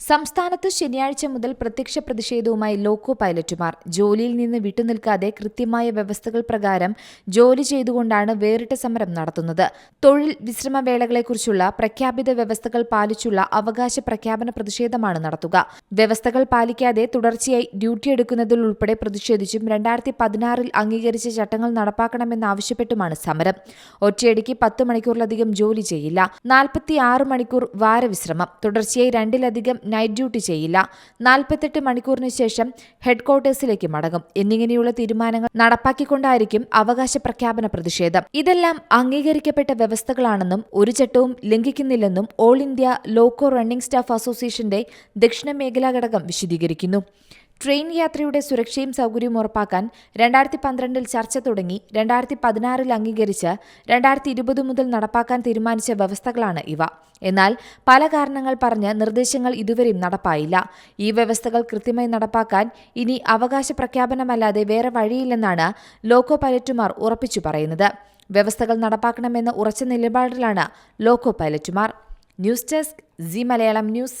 സംസ്ഥാനത്ത് ശനിയാഴ്ച മുതൽ പ്രത്യക്ഷ പ്രതിഷേധവുമായി ലോക്കോ പൈലറ്റുമാർ. ജോലിയിൽ നിന്ന് വിട്ടുനിൽക്കാതെ കൃത്യമായ വ്യവസ്ഥകൾ പ്രകാരം ജോലി ചെയ്തുകൊണ്ടാണ് വേറിട്ട സമരം നടത്തുന്നത്. തൊഴിൽ വിശ്രമവേളകളെക്കുറിച്ചുള്ള പ്രഖ്യാപിത വ്യവസ്ഥകൾ പാലിച്ചുള്ള അവകാശ പ്രഖ്യാപന പ്രതിഷേധമാണ് നടത്തുക. വ്യവസ്ഥകൾ പാലിക്കാതെ തുടർച്ചയായി ഡ്യൂട്ടി എടുക്കുന്നതിൽ ഉൾപ്പെടെ പ്രതിഷേധിച്ചും രണ്ടായിരത്തി പതിനാറിൽ അംഗീകരിച്ച ചട്ടങ്ങൾ നടപ്പാക്കണമെന്നാവശ്യപ്പെട്ടുമാണ് സമരം. ഒറ്റയടിക്ക് പത്ത് മണിക്കൂറിലധികം ജോലി ചെയ്യില്ല. നാൽപ്പത്തിയാറ് മണിക്കൂർ വാരവിശ്രമം. തുടർച്ചയായി രണ്ടിലധികം നൈറ്റ് ഡ്യൂട്ടി ചെയ്യില്ല. നാൽപ്പത്തെട്ട് മണിക്കൂറിന് ശേഷം ഹെഡ്ക്വാർട്ടേഴ്സിലേക്ക് മടങ്ങും. എന്നിങ്ങനെയുള്ള തീരുമാനങ്ങൾ നടപ്പാക്കിക്കൊണ്ടായിരിക്കും അവകാശ പ്രഖ്യാപന പ്രതിഷേധം. ഇതെല്ലാം അംഗീകരിക്കപ്പെട്ട വ്യവസ്ഥകളാണെന്നും ഒരു ചട്ടവും ലംഘിക്കുന്നില്ലെന്നും all India loco running staff അസോസിയേഷന്റെ ദക്ഷിണ മേഖലാ ഘടകം വിശദീകരിക്കുന്നു. ട്രെയിൻ യാത്രയുടെ സുരക്ഷയും സൗകര്യവും ഉറപ്പാക്കാൻ രണ്ടായിരത്തി പന്ത്രണ്ടിൽ ചർച്ച തുടങ്ങി രണ്ടായിരത്തി പതിനാറിൽ അംഗീകരിച്ച് രണ്ടായിരത്തി ഇരുപത് മുതൽ നടപ്പാക്കാൻ തീരുമാനിച്ച വ്യവസ്ഥകളാണ് ഇവ. എന്നാൽ പല കാരണങ്ങൾ പറഞ്ഞ് നിർദ്ദേശങ്ങൾ ഇതുവരെയും നടപ്പായില്ല. ഈ വ്യവസ്ഥകൾ കൃത്യമായി നടപ്പാക്കാൻ ഇനി അവകാശ പ്രഖ്യാപനമല്ലാതെ വേറെ വഴിയില്ലെന്നാണ് ലോക്കോ പൈലറ്റുമാർ ഉറപ്പിച്ചു പറയുന്നത്. വ്യവസ്ഥകൾ നടപ്പാക്കണമെന്ന ഉറച്ച നിലപാടിലാണ് loco പൈലറ്റുമാർ. News desk Zee Malayalam news.